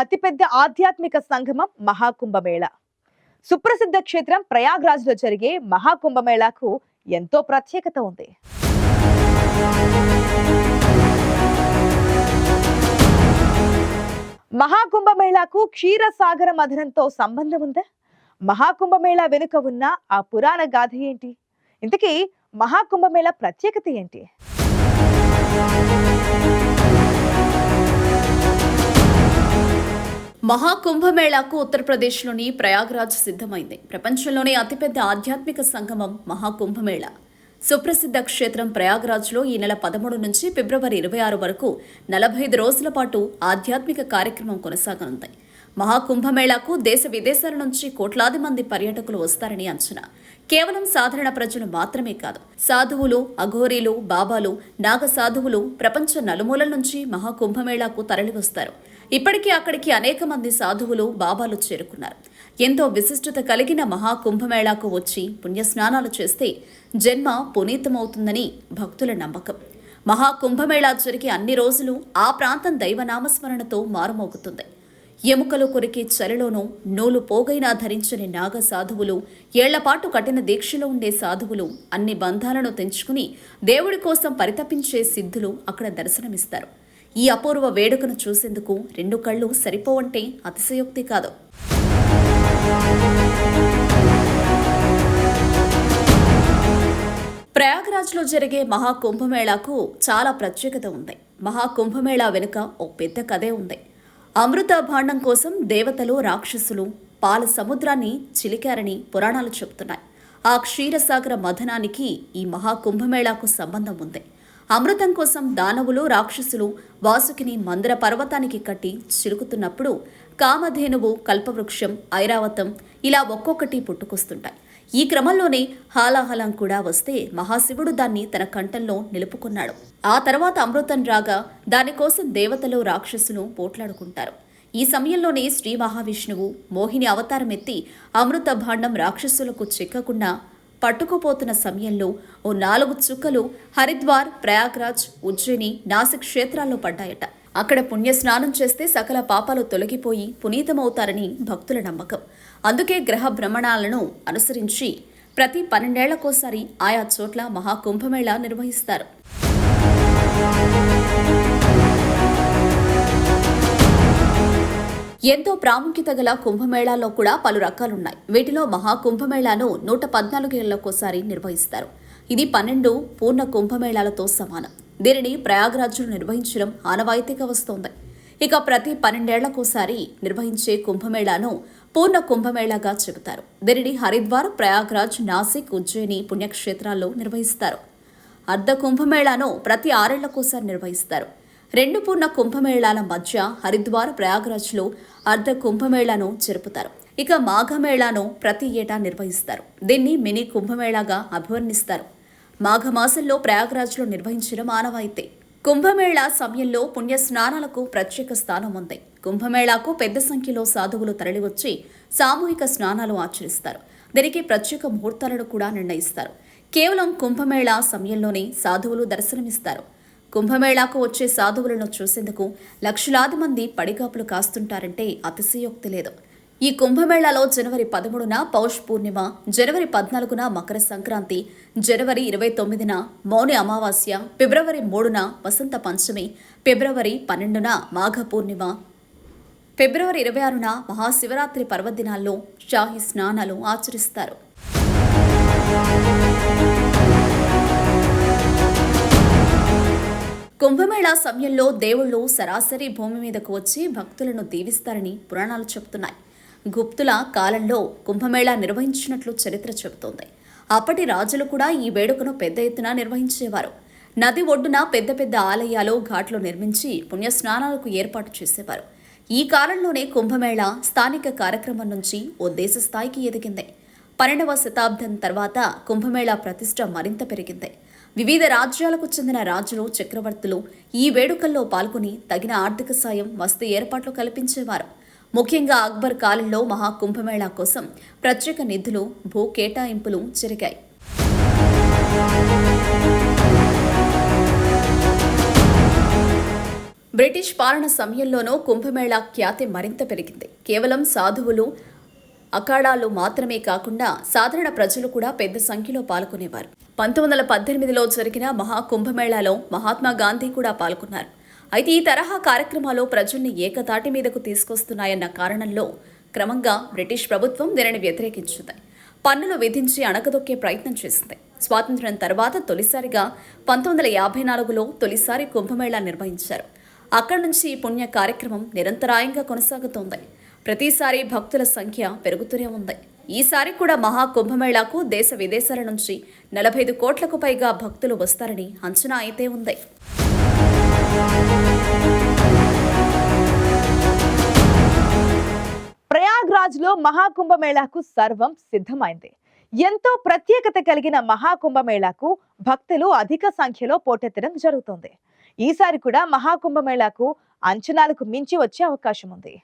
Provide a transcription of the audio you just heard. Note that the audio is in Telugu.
అతిపెద్ద ఆధ్యాత్మిక సంగమం మహాకుంభమేళ. సుప్రసిద్ధ క్షేత్రం ప్రయాగ్రాజ్లో జరిగే మహాకుంభమేళాకు ఎంతో ప్రత్యేకత ఉంది. మహాకుంభమేళాకు క్షీరసాగర మధురంతో సంబంధం ఉందా? మహాకుంభమేళా వెనుక ఉన్న ఆ పురాణ గాథ ఏంటి? ఇంతకీ మహాకుంభమేళా ప్రత్యేకత ఏంటి? మహాకుంభమేళాకు ఉత్తరప్రదేశ్లోని ప్రయాగ్రాజ్ సిద్ధమైంది. ప్రపంచంలోనే అతిపెద్ద ఆధ్యాత్మిక సంగమం మహాకుంభమేళా. సుప్రసిద్ధ క్షేత్రం ప్రయాగ్రాజ్లో ఈ నెల పదమూడు నుంచి ఫిబ్రవరి ఇరవై ఆరు వరకు నలభై ఐదు రోజుల పాటు ఆధ్యాత్మిక కార్యక్రమం కొనసాగనుంది. మహాకుంభమేళాకు దేశ విదేశాల నుంచి కోట్లాది మంది పర్యాటకులు వస్తారని అంచనా. కేవలం సాధారణ ప్రజలు మాత్రమే కాదు సాధువులు అఘోరీలు బాబాలు నాగ సాధువులు ప్రపంచ నలుమూలల నుంచి మహాకుంభమేళాకు తరలివస్తారు. ఇప్పటికీ అక్కడికి అనేక మంది సాధువులు బాబాలు చేరుకున్నారు. ఎంతో విశిష్టత కలిగిన మహాకుంభమేళాకు వచ్చి పుణ్యస్నానాలు చేస్తే జన్మ పునీతమవుతుందని భక్తుల నమ్మకం. మహాకుంభమేళా జరిగే అన్ని రోజులు ఆ ప్రాంతం దైవనామస్మరణతో మారుమోగుతుంది. ఎముకలు కొరికే చలిలోనూ నూలు పోగైనా ధరించని నాగ సాధువులు ఏళ్ళపాటు కఠిన దీక్షలో ఉండే సాధువులు అన్ని బంధాలను తెంచుకుని దేవుడి కోసం పరితపించే సిద్ధులు అక్కడ దర్శనమిస్తారు. ఈ అపూర్వ వేడుకను చూసేందుకు రెండు కళ్ళు సరిపోవంటే అతిశయోక్తి కాదు. ప్రయాగ్రాజ్లో జరిగే మహాకుంభమేళాకు చాలా ప్రత్యేకత ఉంది. మహాకుంభమేళా వెనుక ఓ పెద్ద కథే ఉంది. అమృత భాండం కోసం దేవతలు రాక్షసులు పాల సముద్రాన్ని చిలికారని పురాణాలు చెబుతున్నాయి. ఆ క్షీరసాగర మథనానికి ఈ మహాకుంభమేళాకు సంబంధం ఉంది. అమృతం కోసం దానవులు రాక్షసులు వాసుకిని మందర పర్వతానికి కట్టి చిలుకుతున్నప్పుడు కామధేనువు కల్పవృక్షం ఐరావతం ఇలా ఒక్కొక్కటి పుట్టుకొస్తుంటాయి. ఈ క్రమంలోనే హాలాహలం కూడా వస్తే మహాశివుడు దాన్ని తన కంఠంలో నిలుపుకున్నాడు. ఆ తర్వాత అమృతం రాగా దానికోసం దేవతలు రాక్షసులు పోట్లాడుకుంటారు. ఈ సమయంలోనే శ్రీ మహావిష్ణువు మోహిని అవతారం ఎత్తి అమృత భాండం రాక్షసులకు చిక్కకుండా పట్టుకుపోతున్న సమయంలో ఓ నాలుగు చుక్కలు హరిద్వార్ ప్రయాగ్రాజ్ ఉజ్జయిని నాసిక్ క్షేత్రాల్లో పడ్డాయట. అక్కడ పుణ్య స్నానం చేస్తే సకల పాపాలు తొలగిపోయి పునీతమవుతారని భక్తుల నమ్మకం. అందుకే గ్రహ భ్రమణాలను అనుసరించి ప్రతి పన్నెండేళ్ళకోసారి ఆయా చోట్ల మహాకుంభమేళా నిర్వహిస్తారు. ఎంతో ప్రాముఖ్యత గల కుంభమేళాలో కూడా పలు రకాలున్నాయి. వీటిలో మహాకుంభమేళాను నూట పద్నాలుగేళ్ళకోసారి నిర్వహిస్తారు. ఇది పన్నెండు పూర్ణ కుంభమేళాలతో సమానం. దీనిని ప్రయాగరాజులు నిర్వహించడం ఆనవాయితీగా వస్తోంది. ఇక ప్రతి పన్నెండేళ్ళకోసారి నిర్వహించే కుంభమేళాను పూర్ణ కుంభమేళాగా చెబుతారు. దీనిని హరిద్వార్ ప్రయాగ్రాజ్ నాసిక్ ఉజ్జయిని పుణ్యక్షేత్రాల్లో నిర్వహిస్తారు. అర్ధ కుంభమేళాను ప్రతి ఆరేళ్ళకోసారి నిర్వహిస్తారు. రెండు పూర్ణ కుంభమేళాల మధ్య హరిద్వార్ ప్రయాగ్రాజ్లో అర్ధ కుంభమేళాను జరుపుతారు. ఇక మాఘమేళాను ప్రతి ఏటా నిర్వహిస్తారు. దీన్ని మినీ కుంభమేళాగా అభివర్ణిస్తారు. మాఘమాసంలో ప్రయాగ్రాజ్లో నిర్వహించడం మానవాయితే. కుంభమేళా సమయంలో పుణ్య స్నానాలకు ప్రత్యేక స్థానం ఉంది. కుంభమేళాకు పెద్ద సంఖ్యలో సాధువులు తరలివచ్చి సామూహిక స్నానాలు ఆచరిస్తారు. దీనికి ప్రత్యేక ముహూర్తాలను కూడా నిర్ణయిస్తారు. కేవలం కుంభమేళా సమయంలోనే సాధువులు దర్శనమిస్తారు. కుంభమేళాకు వచ్చే సాధువులను చూసేందుకు లక్షలాది మంది పడిగాపులు కాస్తుంటారంటే అతిశయోక్తి లేదు. ఈ కుంభమేళాలో జనవరి పదమూడున పౌష్ పూర్ణిమ జనవరి పద్నాలుగున మకర సంక్రాంతి జనవరి ఇరవై తొమ్మిదిన మౌని అమావాస్య ఫిబ్రవరి మూడున వసంత పంచమి ఫిబ్రవరి పన్నెండున మాఘ పూర్ణిమ ఫిబ్రవరి ఇరవై ఆరున మహాశివరాత్రి పర్వదినాల్లో షాహి స్నానాలు ఆచరిస్తారు. కుంభమేళా సమయంలో దేవుళ్ళు సరాసరి భూమి మీదకు వచ్చి భక్తులను దీవిస్తారని పురాణాలు చెబుతున్నాయి. గుప్తుల కాలంలో కుంభమేళా నిర్వహించినట్లు చరిత్ర చెబుతోంది. అప్పటి రాజులు కూడా ఈ వేడుకను పెద్ద ఎత్తున నిర్వహించేవారు. నది ఒడ్డున పెద్ద పెద్ద ఆలయాలు ఘాట్లు నిర్మించి పుణ్యస్నానాలకు ఏర్పాటు చేసేవారు. ఈ కాలంలోనే కుంభమేళా స్థానిక కార్యక్రమం నుంచి ఓ దేశ స్థాయికి ఎదిగింది. పన్నెండవ శతాబ్దం తర్వాత కుంభమేళా ప్రతిష్ట మరింత పెరిగింది. వివిధ రాజ్యాలకు చెందిన రాజులు చక్రవర్తులు ఈ వేడుకల్లో పాల్గొని తగిన ఆర్థిక సాయం వస్తు ఏర్పాట్లు కల్పించేవారు. ముఖ్యంగా అక్బర్ కాలంలో మహాకుంభమేళా కోసం ప్రత్యేక నిధులు భూ కేటాయింపులు జరిగాయి. బ్రిటిష్ పాలన సమయంలోనూ కుంభమేళా ఖ్యాతి మరింత పెరిగింది. కేవలం సాధువులు అఖాడాలు మాత్రమే కాకుండా సాధారణ ప్రజలు కూడా పెద్ద సంఖ్యలో పాల్గొనేవారు. పంతొమ్మిది వందల పద్దెనిమిదిలో జరిగిన మహాకుంభమేళాలో మహాత్మా గాంధీ కూడా పాల్గొన్నారు. అయితే ఈ తరహా కార్యక్రమాలు ప్రజల్ని ఏకతాటి మీదకు తీసుకొస్తున్నాయన్న కారణంలో క్రమంగా బ్రిటిష్ ప్రభుత్వం దీనిని వ్యతిరేకించింది. పన్నులు విధించి అణగదొక్కే ప్రయత్నం చేసింది. స్వాతంత్ర్యం తర్వాత తొలిసారిగా పంతొమ్మిది వందల యాభై నాలుగులో తొలిసారి కుంభమేళా నిర్వహించారు. అక్కడి నుంచి ఈ పుణ్య కార్యక్రమం నిరంతరాయంగా కొనసాగుతోంది. ప్రతిసారి భక్తుల సంఖ్య పెరుగుతూనే ఉంది. ఈసారి కూడా మహా కుంభమేళాకు దేశ విదేశాల నుంచి నలభై ఐదు కోట్లకు పైగా భక్తులు వస్తారని అంచనా అయితే ఉంది. ప్రయాగ్రాజ్లో మహాకుంభమేళాకు సర్వం సిద్ధమైంది. ఎంతో ప్రత్యేకత కలిగిన మహాకుంభమేళాకు భక్తులు అధిక సంఖ్యలో పోటెత్తడం జరుగుతుంది. ఈసారి కూడా మహాకుంభమేళాకు అంచనాలకు మించి వచ్చే అవకాశం ఉంది.